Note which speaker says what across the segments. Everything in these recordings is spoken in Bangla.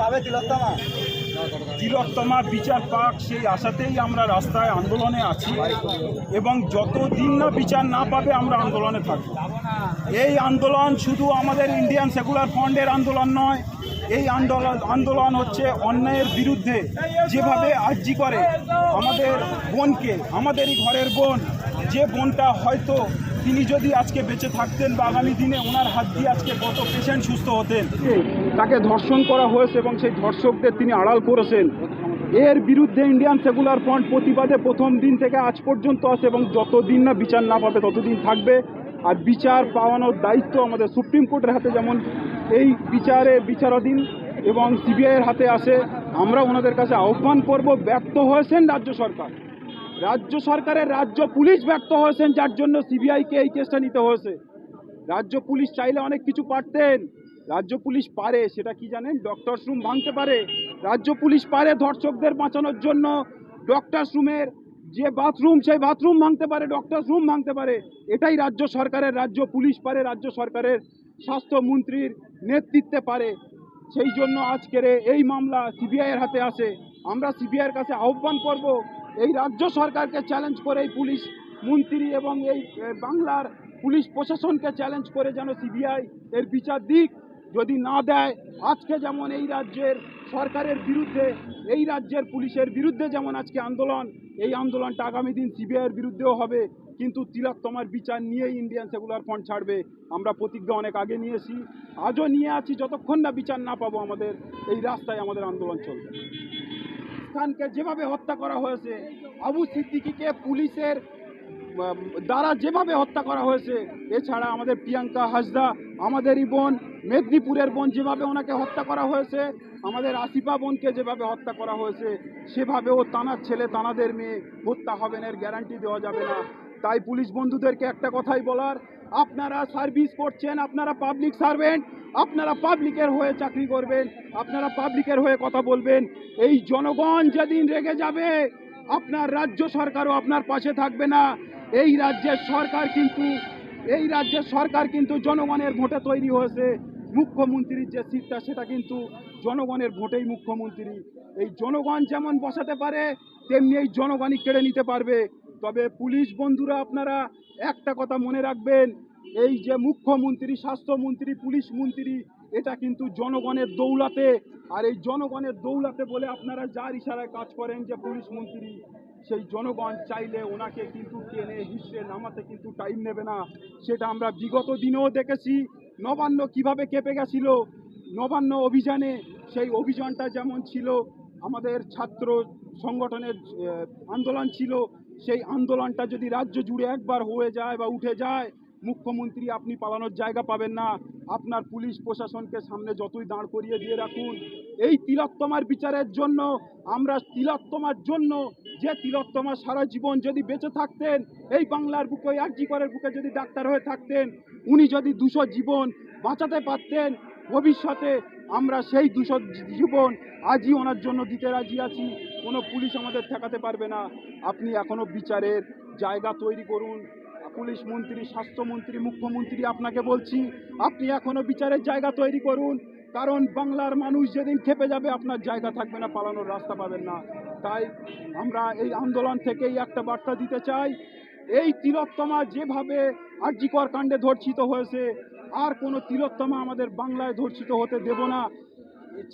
Speaker 1: পাবে তিলোত্তমা।
Speaker 2: বিচার পাক, সেই আশাতেই আমরা রাস্তায় আন্দোলনে আছি এবং যতদিন না বিচার না পাবে, আমরা আন্দোলনে থাকব। এই আন্দোলন শুধু আমাদের ইন্ডিয়ান সেকুলার ফ্রন্টের আন্দোলন নয়, এই আন্দোলন আন্দোলন হচ্ছে অন্যায়ের বিরুদ্ধে যেভাবে আর্জি করে আমাদের বোনকে, আমাদেরই ঘরের বোন, যে বোনটা হয়তো তিনি যদি আজকে বেঁচে থাকতেন বা আগামী দিনে ওনার হাত দিয়ে আজকে কত পেশেন্ট সুস্থ হতেন। তাকে ধর্ষণ করা হয়েছে এবং সেই ধর্ষকদের তিনি আড়াল করেছেন। এর বিরুদ্ধে ইন্ডিয়ান সেকুলার ফ্রন্ট প্রতিবাদে প্রথম দিন থেকে আজ পর্যন্ত আছে এবং যতদিন না বিচার না পাবে, ততদিন থাকবে। আর বিচার পাওয়ানোর দায়িত্ব আমাদের সুপ্রিম কোর্টের হাতে যেমন এই বিচারে বিচারাধীন এবং সিবিআইয়ের হাতে আসে আমরা ওনাদের কাছে আহ্বান করব, ব্যর্থ হয়েছেন রাজ্য সরকার। রাজ্য সরকারের রাজ্য পুলিশ ব্যর্থ হয়েছেন, যার জন্য সিবিআইকে এই কেসটা নিতে হয়েছে। রাজ্য পুলিশ চাইলে অনেক কিছু পারতেন। রাজ্য পুলিশ পারে, সেটা কি জানেন? ডক্টরস রুম ভাঙতে পারে। রাজ্য পুলিশ পারে ধর্ষকদের বাঁচানোর জন্য। ডক্টরস রুমের যে বাথরুম সেই বাথরুম ভাঙতে পারে ডক্টরস রুম ভাঙতে পারে। এটাই রাজ্য সরকারের, রাজ্য পুলিশ পারে, রাজ্য সরকারের স্বাস্থ্যমন্ত্রীর নেতৃত্বে পারে। সেই জন্য আজকের এই মামলা সিবিআইয়ের হাতে আসে। আমরা সিবিআইয়ের কাছে আহ্বান করব এই রাজ্য সরকারকে চ্যালেঞ্জ করে এই পুলিশ মন্ত্রী এবং এই বাংলার পুলিশ প্রশাসনকে চ্যালেঞ্জ করে যেন সিবিআই এর বিচার দিক। যদি না দেয়, আজকে যেমন এই রাজ্যের সরকারের বিরুদ্ধে, এই রাজ্যের পুলিশের বিরুদ্ধে যেমন আজকে আন্দোলন, এই আন্দোলনটা আগামী দিন সিবিআইয়ের বিরুদ্ধেও হবে। কিন্তু তিলোত্তমার বিচার নিয়েই ইন্ডিয়ান সেকুলার ফ্রন্ট ছাড়বে। আমরা প্রতিজ্ঞা অনেক আগে নিয়েছি। আজও নিয়ে আছি, যতক্ষণ না বিচার না পাবো আমাদের, এই রাস্তায় আমাদের আন্দোলন চলবে। খানকে যেভাবে হত্যা করা হয়েছে, আবু সিদ্দিকিকে পুলিশের দ্বারা যেভাবে হত্যা করা হয়েছে, এছাড়া আমাদের প্রিয়াঙ্কা হাসদা, আমাদেরই বোন, মেদিনীপুরের বোন যেভাবে ওনাকে হত্যা করা হয়েছে, আমাদের আসিফা বোনকে যেভাবে হত্যা করা হয়েছে, সেভাবেও তানার ছেলে, তানাদের মেয়ে হত্যা হবেনের এর গ্যারান্টি দেওয়া যাবে না। তাই পুলিশ বন্ধুদেরকে একটা কথাই বলার, আপনারা সার্ভিস করছেন, আপনারা পাবলিক সার্ভেন্ট আপনারা পাবলিকের হয়ে চাকরি করবেন, আপনারা পাবলিকের হয়ে কথা বলবেন। এই জনগণ যেদিন রেগে যাবে, আপনার রাজ্য সরকারও আপনার পাশে থাকবে না। এই রাজ্যের সরকার কিন্তু, এই রাজ্যের সরকার কিন্তু জনগণের ভোটে তৈরি হয়েছে। মুখ্যমন্ত্রীর যে সিটটা, সেটা কিন্তু জনগণের ভোটেই মুখ্যমন্ত্রী। এই জনগণ যেমন বসাতে পারে, তেমনি এই জনগণই কেড়ে নিতে পারবে। তবে পুলিশ বন্ধুরা আপনারা একটা কথা মনে রাখবেন, এই যে মুখ্যমন্ত্রী, স্বাস্থ্যমন্ত্রী, পুলিশ মন্ত্রী, এটা কিন্তু জনগণের দৌলাতে। আর এই জনগণের দৌলাতে বলে আপনারা যার ইশারায় কাজ করেন যে পুলিশ মন্ত্রী, সেই জনগণ চাইলে ওনাকে কিন্তু টেনে হিসে নামাতে কিন্তু টাইম নেবে না। সেটা আমরা বিগত দিনেও দেখেছি। নবান্ন কীভাবে কেঁপে গেছিল, নবান্ন অভিযানে সেই অভিযানটা যেমন ছিল, আমাদের ছাত্র সংগঠনের আন্দোলন ছিল সেই আন্দোলনটা যদি রাজ্য জুড়ে একবার হয়ে যায় বা উঠে যায়, মুখ্যমন্ত্রী আপনি পালানোর জায়গা পাবেন না। আপনার পুলিশ প্রশাসনকে সামনে যতই দাঁড় করিয়ে দিয়ে রাখুন। এই তিলোত্তমার বিচারের জন্য, আমরা তিলোত্তমার জন্য যে তিলোত্তমা সারা জীবন যদি বেঁচে থাকতেন, এই বাংলার বুকে এক জীবনের বুকে যদি ডাক্তার হয়ে থাকতেন, উনি যদি দুশো জীবন বাঁচাতে পারতেন ভবিষ্যতে আমরা সেই দুশো জীবন আজই ওনার জন্য দিতে রাজি আছি। কোনো পুলিশ আমাদের ঠেকাতে পারবে না। আপনি এখনও বিচারের জায়গা তৈরি করুন। পুলিশ মন্ত্রী স্বাস্থ্যমন্ত্রী মুখ্যমন্ত্রী, আপনাকে বলছি, আপনি এখনও বিচারের জায়গা তৈরি করুন। কারণ বাংলার মানুষ যেদিন খেপে যাবে, আপনার জায়গা থাকবে না, পালানোর রাস্তা পাবেন না। তাই আমরা এই আন্দোলন থেকেই একটা বার্তা দিতে চাই। এই তিলোত্তমা যেভাবে আর্যিকর কাণ্ডে ধর্ষিত হয়েছে আর কোনো তিলোত্তমা আমাদের বাংলায় ধর্ষিত হতে দেব না।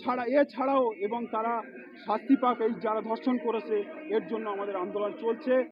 Speaker 2: ছাড়া এছাড়াও এবং তারা শাস্তি পাক এই যারা ধর্ষণ করেছে, এর জন্য আমাদের আন্দোলন চলছে।